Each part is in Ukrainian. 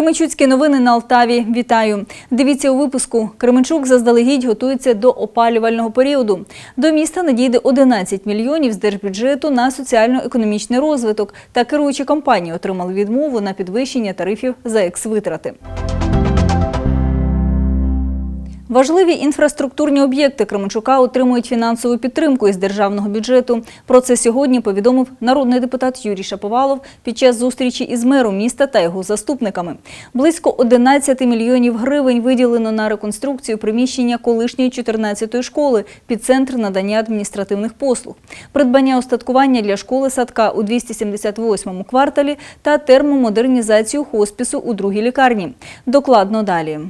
Кременчуцькі новини на Алтаві. Вітаю! Дивіться у випуску. Кременчук заздалегідь готується до опалювального періоду. До міста надійде 11 мільйонів з держбюджету на соціально-економічний розвиток. Та керуючі компанії отримали відмову на підвищення тарифів за екс-витрати. Важливі інфраструктурні об'єкти Кременчука отримують фінансову підтримку із державного бюджету. Про це сьогодні повідомив народний депутат Юрій Шаповалов під час зустрічі із мером міста та його заступниками. Близько 11 мільйонів гривень виділено на реконструкцію приміщення колишньої 14-ї школи під центр надання адміністративних послуг, придбання устаткування для школи садка у 278-му кварталі та термомодернізацію хоспісу у другій лікарні. Докладно далі.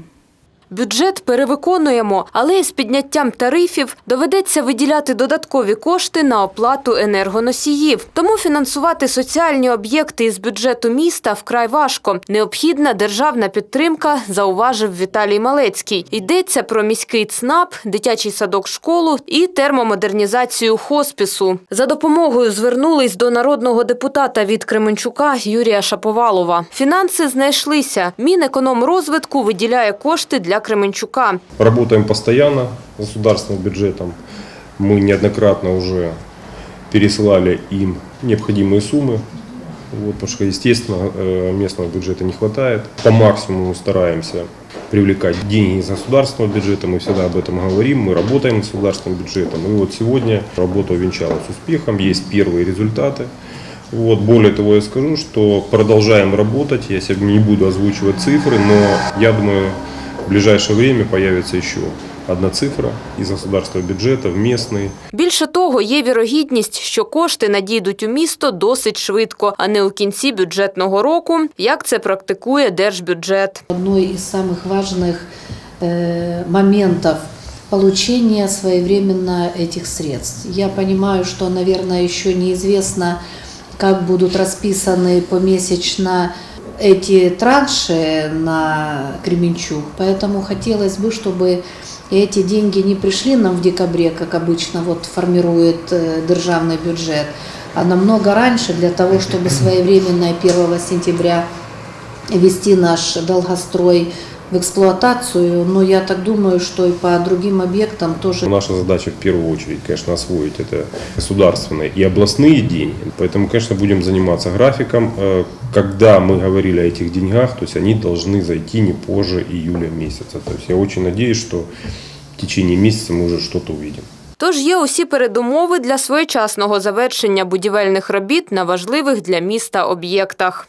Бюджет перевиконуємо, але із підняттям тарифів доведеться виділяти додаткові кошти на оплату енергоносіїв. Тому фінансувати соціальні об'єкти із бюджету міста вкрай важко. Необхідна державна підтримка, зауважив Віталій Малецький. Йдеться про міський ЦНАП, дитячий садок школу і термомодернізацію хоспісу. За допомогою звернулись до народного депутата від Кременчука Юрія Шаповалова. Фінанси знайшлися. Мінекономрозвитку виділяє кошти для Кременчука. Работаем постоянно с государственным бюджетом. Мы неоднократно уже пересылали им необходимые суммы, вот, потому что, естественно, э, местного бюджета не хватает. По максимуму стараемся привлекать деньги из государственного бюджета, мы всегда об этом говорим, мы работаем с государственным бюджетом. И вот сегодня работа увенчалась успехом, есть первые результаты. Вот, более того, я скажу, что продолжаем работать, я сегодня не буду озвучивать цифры, но я думаю, в ближайшее время появится еще одна цифра из государственного бюджета в местный. Більше того, є вірогідність, що кошти надійдуть у місто досить швидко, а не у кінці бюджетного року, як це практикує держбюджет. Одной из самых важных э, моментов получения своевременно этих средств. Я понимаю, что, наверное, еще неизвестно, как будут расписаны помесячно эти транши на Кременчуг, поэтому хотелось бы, чтобы эти деньги не пришли нам в декабре, как обычно вот формирует э, державный бюджет, а намного раньше для того, чтобы своевременно 1 сентября ввести наш долгострой в эксплуатацию, но я так думаю, что и по другим объектам тоже. Наша задача в первую очередь, конечно, освоить это государственные и областные деньги. Поэтому, конечно, будем заниматься графиком. Э, Когда мы говорили о этих деньгах, то есть они должны зайти не позже июля месяца. То есть я очень надеюсь, что в течение месяца мы уже что-то увидим. Тож є усі передумови для своєчасного завершення будівельних робіт на важливих для міста об'єктах.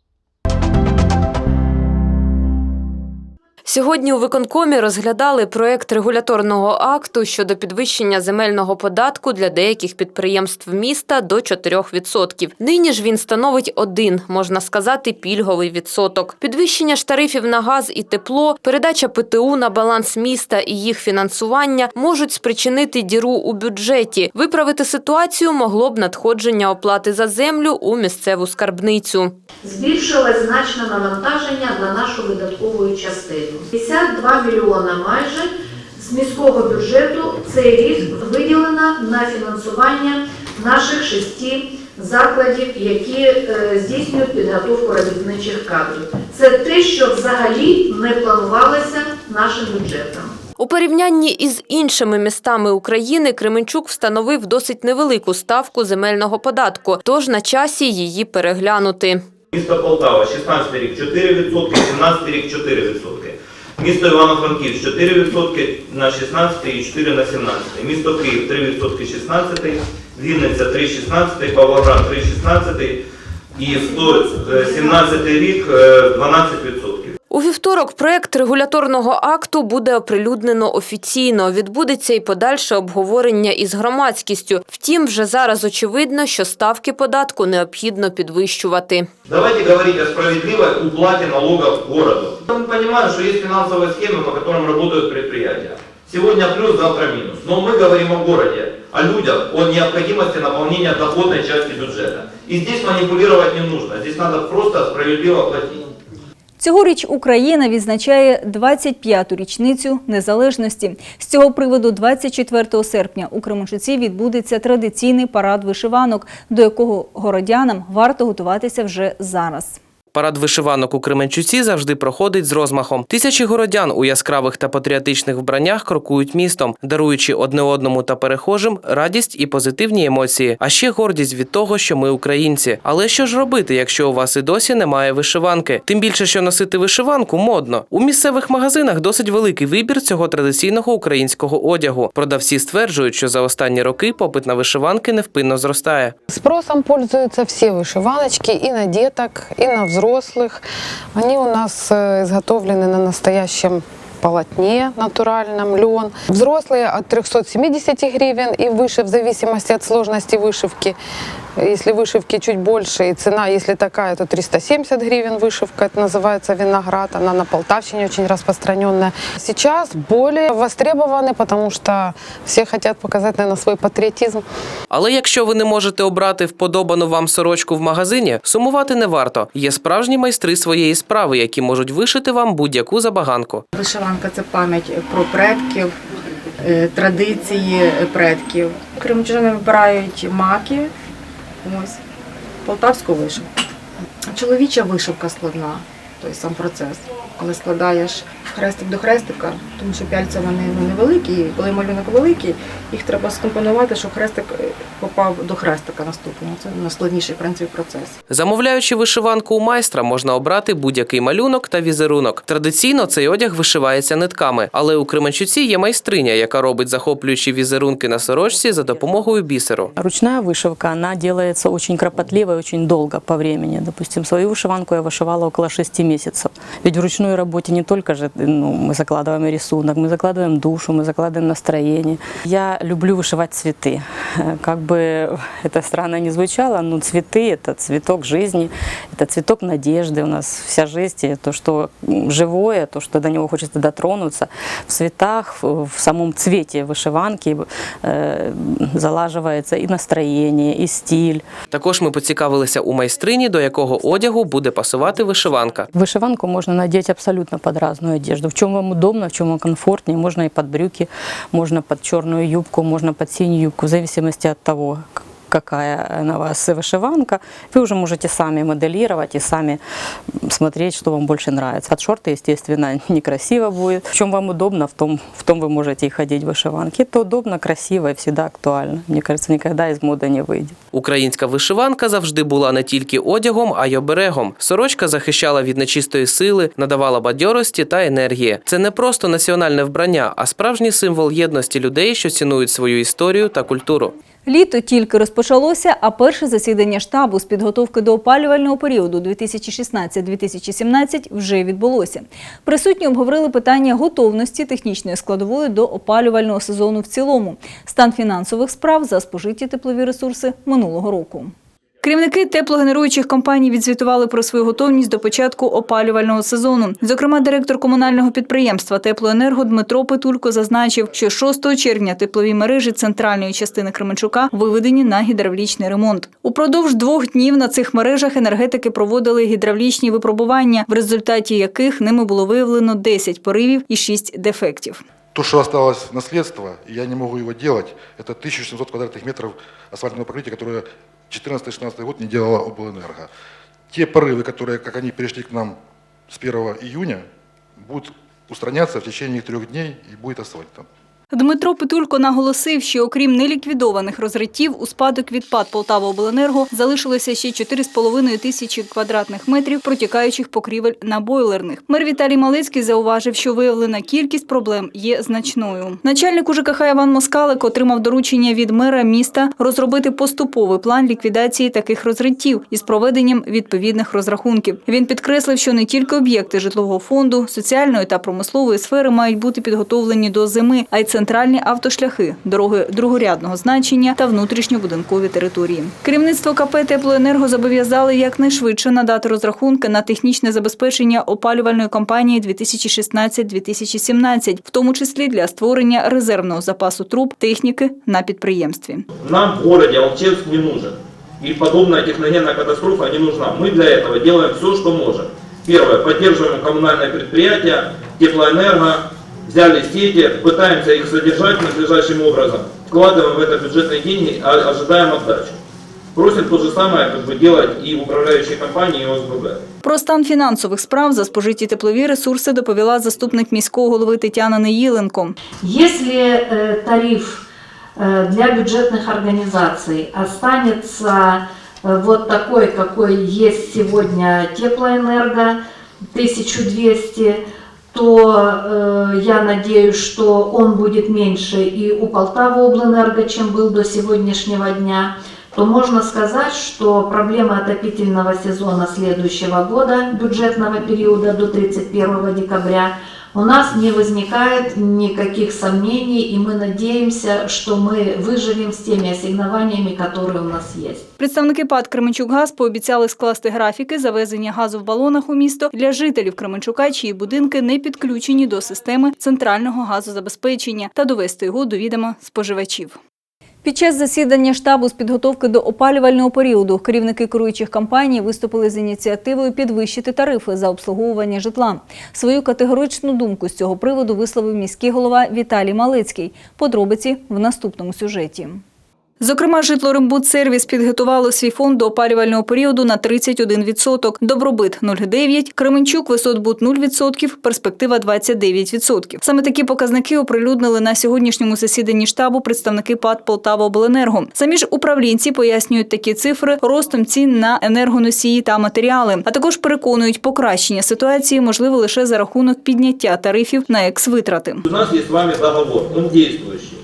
Сьогодні у виконкомі розглядали проект регуляторного акту щодо підвищення земельного податку для деяких підприємств міста до 4%. Нині ж він становить один, можна сказати, пільговий відсоток. Підвищення ж тарифів на газ і тепло, передача ПТУ на баланс міста і їх фінансування можуть спричинити діру у бюджеті. Виправити ситуацію могло б надходження оплати за землю у місцеву скарбницю. збільшилось значне навантаження на нашу видаткову частину. 52 мільйона майже з міського бюджету цей рік виділено на фінансування наших шести закладів, які е, здійснюють підготовку робітничих кадрів. Це те, що взагалі не планувалося нашим бюджетом. У порівнянні із іншими містами України Кременчук встановив досить невелику ставку земельного податку, тож на часі її переглянути. Місто Полтава, 16 рік 4%, 17 рік 4%. Місто Івано-Франківськ 4% на 16 і 4 на 17. Місто Київ 3% 16, Вінниця 3,16, Павлоград 3,16 і 117 рік е, 12%. У вівторок проект регуляторного акту буде оприлюднено офіційно. Відбудеться і подальше обговорення із громадськістю. Втім, вже зараз очевидно, що ставки податку необхідно підвищувати. Давайте говорить о справедливой уплате налогов городу. Мы понимаем, что есть финансовые схемы, по которым работают предприятия. Сегодня плюс, завтра минус. Но мы говорим о городе, о людях, о необходимости наполнения доходной части бюджета. И здесь манипулировать не нужно. Здесь надо просто справедливо платить. Цьогоріч Україна відзначає 25-ту річницю незалежності. З цього приводу 24 серпня у Кременчуці відбудеться традиційний парад вишиванок, до якого городянам варто готуватися вже зараз. Парад вишиванок у Кременчуці завжди проходить з розмахом. Тисячі городян у яскравих та патріотичних вбраннях крокують містом, даруючи одне одному та перехожим радість і позитивні емоції, а ще гордість від того, що ми українці. Але що ж робити, якщо у вас і досі немає вишиванки? Тим більше, що носити вишиванку модно. У місцевих магазинах досить великий вибір цього традиційного українського одягу. Продавці стверджують, що за останні роки попит на вишиванки невпинно зростає. Спросом пользуются все вышиваночки и на деток, и на взрослых. Они у нас э, изготовлены на настоящем полотне натуральном, лен. Взрослые от 370 гривен и выше, в зависимости от сложности вышивки. Если вышивки чуть больше, и цена, если такая, то 370 гривен вышивка, это называется виноград, она на Полтавщине очень распространенная. Сейчас более востребованы, потому что все хотят показать, наверное, свой патриотизм. Але якщо ви не можете обрати вподобану вам сорочку в магазині, сумувати не варто. Є справжні майстри своєї справи, які можуть вишити вам будь-яку забаганку. Вишиванка це пам'ять про предків, е, традиції предків. Кримчани вибирають маки, ось, полтавську вишивку. Чоловіча вишивка складна, тобто сам процес Коли складаєш хрестик до хрестика, тому що пяльця вони ну, невеликі, і коли малюнок великий, їх треба скомпонувати, щоб хрестик е, попав до хрестика наступного. Це найскладніший в принципі процес. Замовляючи вишиванку у майстра, можна обрати будь-який малюнок та візерунок. Традиційно цей одяг вишивається нитками, але у Кременчуці є майстриня, яка робить захоплюючі візерунки на сорочці за допомогою бісеру. Ручная вышивка, она делается очень кропотливо и очень долго по времени. Допустим, свою вышиванку я вышивала около шести месяцев. Ведь в ручной работе не только же ну, мы закладываем рисунок, мы закладываем душу, мы закладываем настроение. Я люблю вышивать цветы. Э, Как бы это странно не звучало, но цветы – это цветок жизни, это цветок надежды. У нас вся жизнь, и то, что м, живое, то, что до него хочется дотронуться, в цветах, в в самом цвете вышиванки э, залаживается и настроение, и стиль. Також ми поцікавилися у майстрині, до якого одягу буде пасувати вишиванка. Вышиванку можно надеть абсолютно под разную одежду. В чем вам удобно, в чем вам комфортнее. Можно и под брюки, можно под черную юбку, можно под синюю юбку, в зависимости от того, к- какая на вас вышиванка. Вы уже можете сами моделировать и сами смотреть, что вам больше нравится. От шорты, естественно, некрасиво будет. В чем вам удобно, в том, в том вы можете и ходить в вышиванке. Это удобно, красиво и всегда актуально. Мне кажется, никогда из моды не выйдет. Українська вишиванка завжди була не тільки одягом, а й оберегом. Сорочка захищала від нечистої сили, надавала бадьорості та енергії. Це не просто національне вбрання, а справжній символ єдності людей, що цінують свою історію та культуру. Літо тільки розпочалося, а перше засідання штабу з підготовки до опалювального періоду 2016-2017 вже відбулося. Присутні обговорили питання готовності технічної складової до опалювального сезону в цілому, стан фінансових справ за спожиті теплові ресурси минулого року. Керівники теплогенеруючих компаній відзвітували про свою готовність до початку опалювального сезону. Зокрема, директор комунального підприємства Теплоенерго Дмитро Петулько зазначив, що 6 червня теплові мережі центральної частини Кременчука виведені на гідравлічний ремонт. Упродовж двох днів на цих мережах енергетики проводили гідравлічні випробування, в результаті яких ними було виявлено 10 поривів і 6 дефектів. То, что осталось в наследство, я не могу его делать, это 1700 квадратных метров асфальтного покрытия, которое 14-16 год не делала облэнерго. Те порывы, которые, как они перешли к нам с 1 июня, будут устраняться в течение трех дней и будет асфальт там. Дмитро Петулько наголосив, що окрім неліквідованих розриттів, у спадок від ПАД «Полтаваобленерго» залишилося ще 4,5 тисячі квадратних метрів протікаючих покрівель на бойлерних. Мер Віталій Малецький зауважив, що виявлена кількість проблем є значною. Начальник УЖКХ Іван Москалик отримав доручення від мера міста розробити поступовий план ліквідації таких розриттів із проведенням відповідних розрахунків. Він підкреслив, що не тільки об'єкти житлового фонду, соціальної та промислової сфери мають бути підготовлені до зими, а й центральні автошляхи, дороги другорядного значення та внутрішньобудинкові території. Керівництво КП «Теплоенерго» зобов'язали якнайшвидше надати розрахунки на технічне забезпечення опалювальної кампанії 2016-2017, в тому числі для створення резервного запасу труб техніки на підприємстві. Нам в городе Алчевск не нужен. И подобная техногенная катастрофа не нужна. Мы для этого делаем все, что можем. Первое, поддерживаем коммунальное предприятие, теплоэнерго, взяли сети, пытаемся их содержать надлежащим образом. Вкладываем в это бюджетные деньги, а ожидаем отдачу. Просят то же самое как бы делать и управляющие компании, и ОСББ. Про стан фінансових справ за спожиті теплові ресурси доповіла заступник міського голови Тетяна Неїленко. Если э, тариф э, для бюджетных организаций останется э, вот такой, какой есть сегодня теплоэнерго, 1200, то э, я надеюсь, что он будет меньше и у Полтава облэнерго, чем был до сегодняшнего дня, то можно сказать, что проблема отопительного сезона следующего года, бюджетного периода до 31 декабря, у нас не возникает никаких сомнений, и мы надеемся, что мы выживем с теми ассигнованиями, которые у нас есть. Представники ПАД «Кременчукгаз» пообіцяли скласти графіки завезення газу в балонах у місто для жителів Кременчука, чиї будинки не підключені до системи центрального газозабезпечення та довести його до відома споживачів. Під час засідання штабу з підготовки до опалювального періоду керівники керуючих компаній виступили з ініціативою підвищити тарифи за обслуговування житла. Свою категоричну думку з цього приводу висловив міський голова Віталій Малицький. Подробиці в наступному сюжеті. Зокрема, житлорембудсервіс підготувало свій фонд до опалювального періоду на 31%, Добробит – 0,9%, Кременчук, Висотбуд – 0%, Перспектива – 29%. Саме такі показники оприлюднили на сьогоднішньому засіданні штабу представники ПАД «Полтаваобленерго». Самі ж управлінці пояснюють такі цифри ростом цін на енергоносії та матеріали, а також переконують, покращення ситуації можливо лише за рахунок підняття тарифів на екс-витрати. У нас есть с вами договор, он действующий.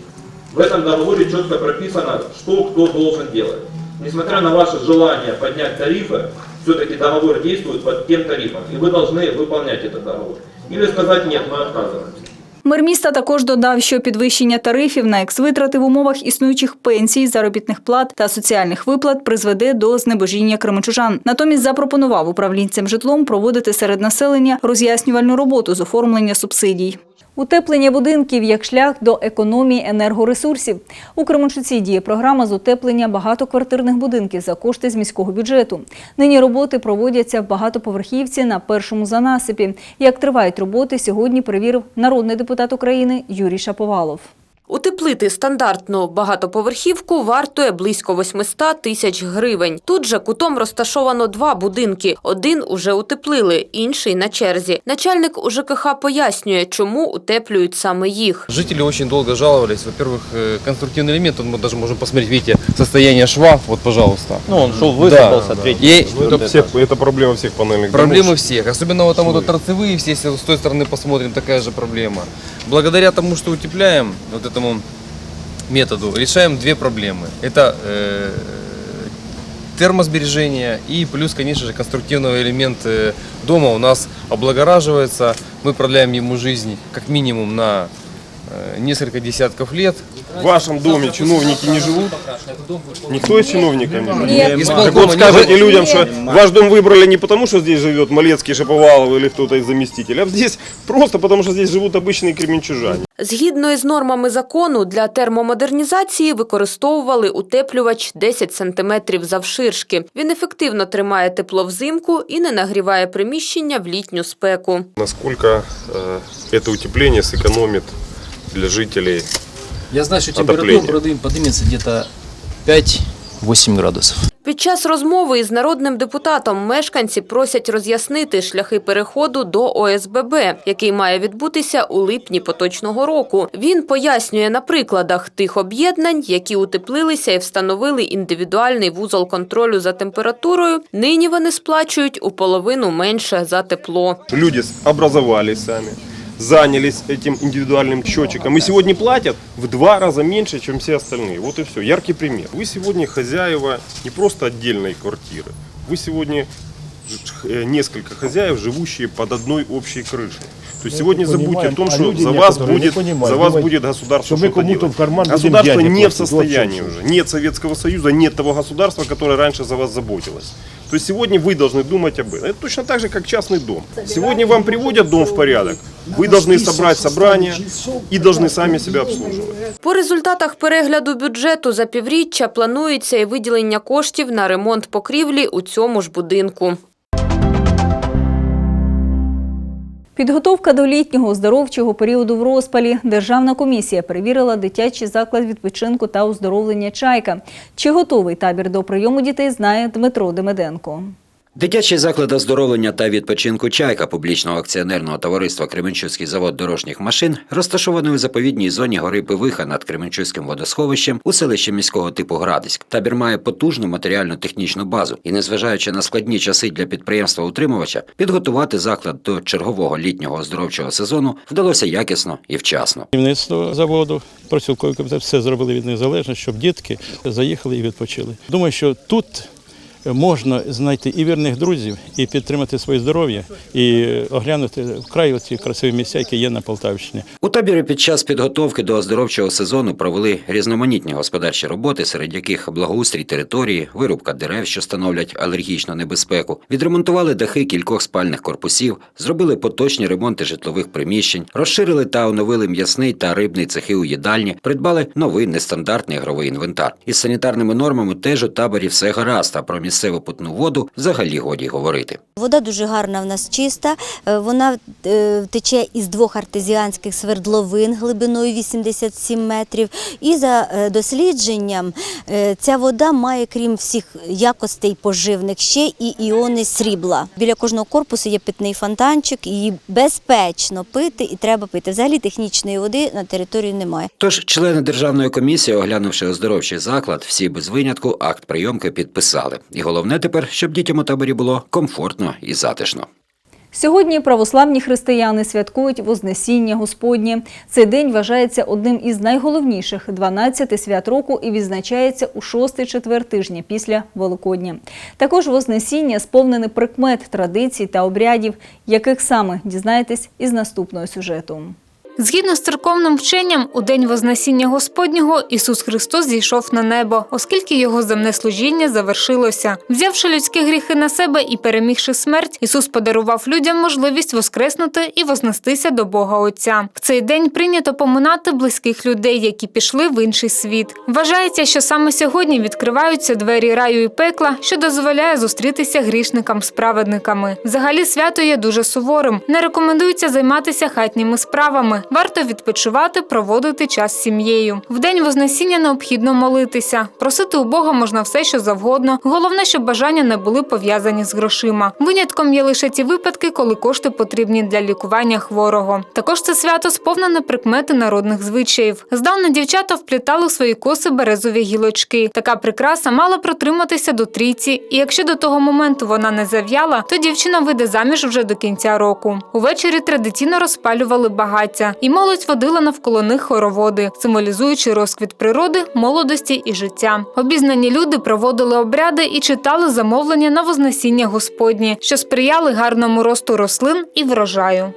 В этом договоре четко прописано, что кто должен делать. Несмотря на ваше желание поднять тарифы, все-таки договор действует под тем тарифом, и вы должны выполнять этот договор. Или сказать нет, мы отказываемся. Мер міста також додав, що підвищення тарифів на екс-витрати в умовах існуючих пенсій, заробітних плат та соціальних виплат призведе до знебожіння кременчужан. Натомість запропонував управлінцям житлом проводити серед населення роз'яснювальну роботу з оформлення субсидій. Утеплення будинків як шлях до економії енергоресурсів. У Кременчуці діє програма з утеплення багатоквартирних будинків за кошти з міського бюджету. Нині роботи проводяться в багатоповерхівці на першому занасипі. Як тривають роботи, сьогодні перевірив народний депутат України Юрій Шаповалов. Утеплити стандартну багатоповерхівку вартує близько 800 тисяч гривень. Тут же кутом розташовано два будинки. Один уже утеплили, інший на черзі. Начальник УЖКХ пояснює, чому утеплюють саме їх. Жители очень долго жаловались. Во-первых, э, конструктивный элемент, вот мы даже можем посмотреть, видите, состояние шва, вот, пожалуйста. Ну, он шел, Да, высыпался, да. третий. И Ну, это, всех, это проблема всех панельных проблемы домов. всех. Особенно вот там вот торцевые все, если с той стороны посмотрим, такая же проблема. Благодаря тому, что утепляем, вот этому методу, решаем две проблемы. Это э, термосбережение и плюс, конечно же, конструктивного элемент э, дома у нас облагораживается. Мы продляем ему жизнь как минимум на несколько десятков лет. В вашем доме чиновники не живут? Никто из чиновников не живет? Нет. Так Исполкома вот не скажите живет. людям, что ваш дом выбрали не потому, что здесь живет Малецкий, Шаповалов или кто-то из заместителей, а здесь просто потому, что здесь живут обычные кременчужане. Згідно із нормами закону, для термомодернізації використовували утеплювач 10 см завширшки. Він ефективно тримає тепло взимку і не нагріває приміщення в літню спеку. Насколько э, это утепление сэкономит для жителей? Я знаю, что Отопление. температура подым- поднимется где-то 5-8 градусов. Під час розмови із народним депутатом мешканці просять роз'яснити шляхи переходу до ОСББ, який має відбутися у липні поточного року. Він пояснює на прикладах тих об'єднань, які утеплилися і встановили індивідуальний вузол контролю за температурою. Нині вони сплачують у половину менше за тепло. Люди с- образовались сами, занялись этим индивидуальным счетчиком и сегодня платят в два раза меньше, чем все остальные. Вот и все. Яркий пример. Вы сегодня хозяева не просто отдельной квартиры, вы сегодня э, несколько хозяев, живущие под одной общей крышей. То есть сегодня забудьте о том, что за вас будет, за вас будет государство что-то делать. Государство не в состоянии уже. Нет Советского Союза, нет того государства, которое раньше за вас заботилось. То есть сегодня вы должны думать об этом. Это точно так же, как частный дом. Сегодня вам приводят дом в порядок, вы должны собрать собрание и должны сами себя обслуживать. По результатах перегляду бюджету за півріччя планується і виділення коштів на ремонт покрівлі у цьому ж будинку. Підготовка до літнього оздоровчого періоду в розпалі. Державна комісія перевірила дитячий заклад відпочинку та оздоровлення «Чайка». Чи готовий табір до прийому дітей, знає Дмитро Демиденко. Дитячий заклад оздоровлення та відпочинку «Чайка» публічного акціонерного товариства Кременчуцький завод дорожніх машин розташований у заповідній зоні гори Пивиха над Кременчуцьким водосховищем у селищі міського типу Градиськ. Табір має потужну матеріально-технічну базу і, незважаючи на складні часи для підприємства утримувача, підготувати заклад до чергового літнього оздоровчого сезону вдалося якісно і вчасно. Керівництво заводу, профспілковий комітет все зробили від них залежно, щоб дітки заїхали і відпочили. Думаю, що тут можна знайти і вірних друзів, і підтримати своє здоров'я, і оглянути вкрай ці красиві місця, які є на Полтавщині. У таборі під час підготовки до оздоровчого сезону провели різноманітні господарчі роботи, серед яких благоустрій території, вирубка дерев, що становлять алергічну небезпеку, відремонтували дахи кількох спальних корпусів, зробили поточні ремонти житлових приміщень, розширили та оновили м'ясний та рибний цехи у їдальні, придбали новий нестандартний ігровий інвентар. Із санітарними нормами теж у таборі все гаразд, а про місцеву питну воду взагалі годі говорити. Вода дуже гарна в нас чиста. Е, Вона е, тече із двох артезіанських свердловин глибиною 87 метрів. І за е, дослідженням ця вода має, крім всіх якостей поживних, ще і іони срібла. Біля кожного корпусу є питний фонтанчик, її безпечно пити і треба пити. Взагалі технічної води на території немає. Тож члени державної комісії, оглянувши оздоровчий заклад, всі без винятку акт прийомки підписали. І головне тепер, щоб дітям у таборі було комфортно і затишно. Сьогодні православні християни святкують Вознесіння Господнє. Цей день вважається одним із найголовніших 12 свят року і відзначається у шостий четвер тижня після Великодня. Також Вознесіння сповнене прикмет, традицій та обрядів, яких саме дізнаєтесь із наступного сюжету. Згідно з церковним вченням, у день Вознесіння Господнього Ісус Христос зійшов на небо, оскільки його земне служіння завершилося. Взявши людські гріхи на себе і перемігши смерть, Ісус подарував людям можливість воскреснути і вознестися до Бога Отця. В цей день прийнято поминати близьких людей, які пішли в інший світ. Вважається, що саме сьогодні відкриваються двері раю і пекла, що дозволяє зустрітися грішникам з праведниками. Взагалі свято є дуже суворим. Не рекомендується займатися хатніми справами. Варто відпочивати, проводити час з сім'єю. В день Вознесіння необхідно молитися. Просити у Бога можна все, що завгодно. Головне, щоб бажання не були пов'язані з грошима. Винятком є лише ті випадки, коли кошти потрібні для лікування хворого. Також це свято сповнене прикмети народних звичаїв. Здавна дівчата вплітали в свої коси березові гілочки. Така прикраса мала протриматися до трійці, і якщо до того моменту вона не зав'яла, то дівчина вийде заміж вже до кінця року. Увечері традиційно розпалювали багаття, і молодь водила навколо них хороводи, символізуючи розквіт природи, молодості і життя. Обізнані люди проводили обряди і читали замовлення на Вознесіння Господнє, що сприяли гарному росту рослин і врожаю.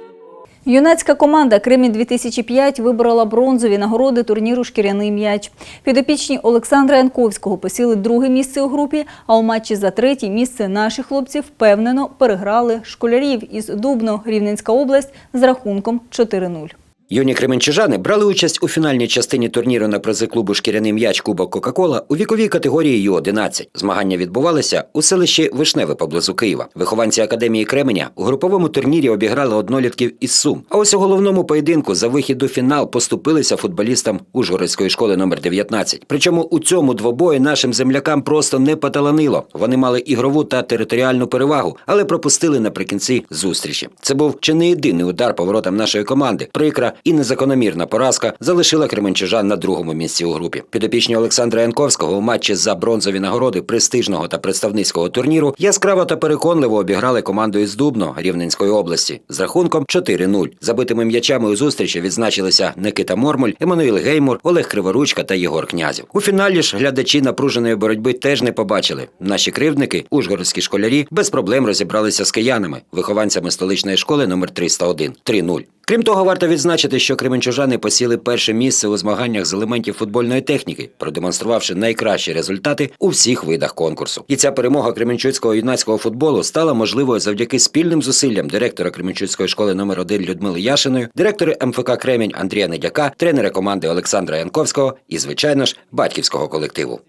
Юнацька команда Кремінь 2005 виборола бронзові нагороди турніру Шкіряний м'яч. Підопічні Олександра Янковського посіли друге місце у групі, а у матчі за третє місце наші хлопці впевнено переграли школярів із Дубно, Рівненська область з рахунком 4-0. Юні кременчужани брали участь у фінальній частині турніру на призи клубу «Шкіряний м'яч Кубок Кока-Кола у віковій категорії Ю-11. Змагання відбувалися у селищі Вишневе поблизу Києва. Вихованці академії Кременя у груповому турнірі обіграли однолітків із Сум. А ось у головному поєдинку за вихід у фінал поступилися футболістам Ужгородської школи номер 19. Причому у цьому двобої нашим землякам просто не поталанило. Вони мали ігрову та територіальну перевагу, але пропустили наприкінці зустрічі. Це був чи не єдиний удар по воротам нашої команди. Прикра і незакономірна поразка залишила кременчужан на другому місці у групі. Підопічні Олександра Янковського у матчі за бронзові нагороди престижного та представницького турніру яскраво та переконливо обіграли команду із Дубно Рівненської області з рахунком 4-0. Забитими м'ячами у зустрічі відзначилися Никита Мормуль, Еммануїл Геймур, Олег Криворучка та Єгор Князів. У фіналі ж глядачі напруженої боротьби теж не побачили. Наші кривдники, ужгородські школярі, без проблем розібралися з киянами, вихованцями столичної школи номер 301 3-0. Крім того, варто відзначити, що кременчужани посіли перше місце у змаганнях з елементів футбольної техніки, продемонструвавши найкращі результати у всіх видах конкурсу. І ця перемога кременчуцького юнацького футболу стала можливою завдяки спільним зусиллям директора Кременчуцької школи номер 1 Людмили Яшиної, директори МФК Кремінь Андрія Недяка, тренера команди Олександра Янковського і, звичайно ж, батьківського колективу.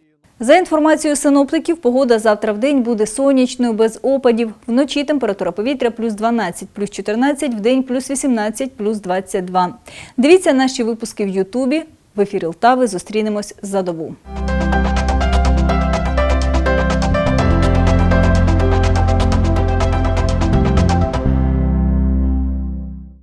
За інформацією синоптиків, погода завтра в день буде сонячною, без опадів. Вночі температура повітря плюс 12, плюс 14, в день плюс 18, плюс 22. Дивіться наші випуски в Ютубі. В ефірі Лтави зустрінемось за добу.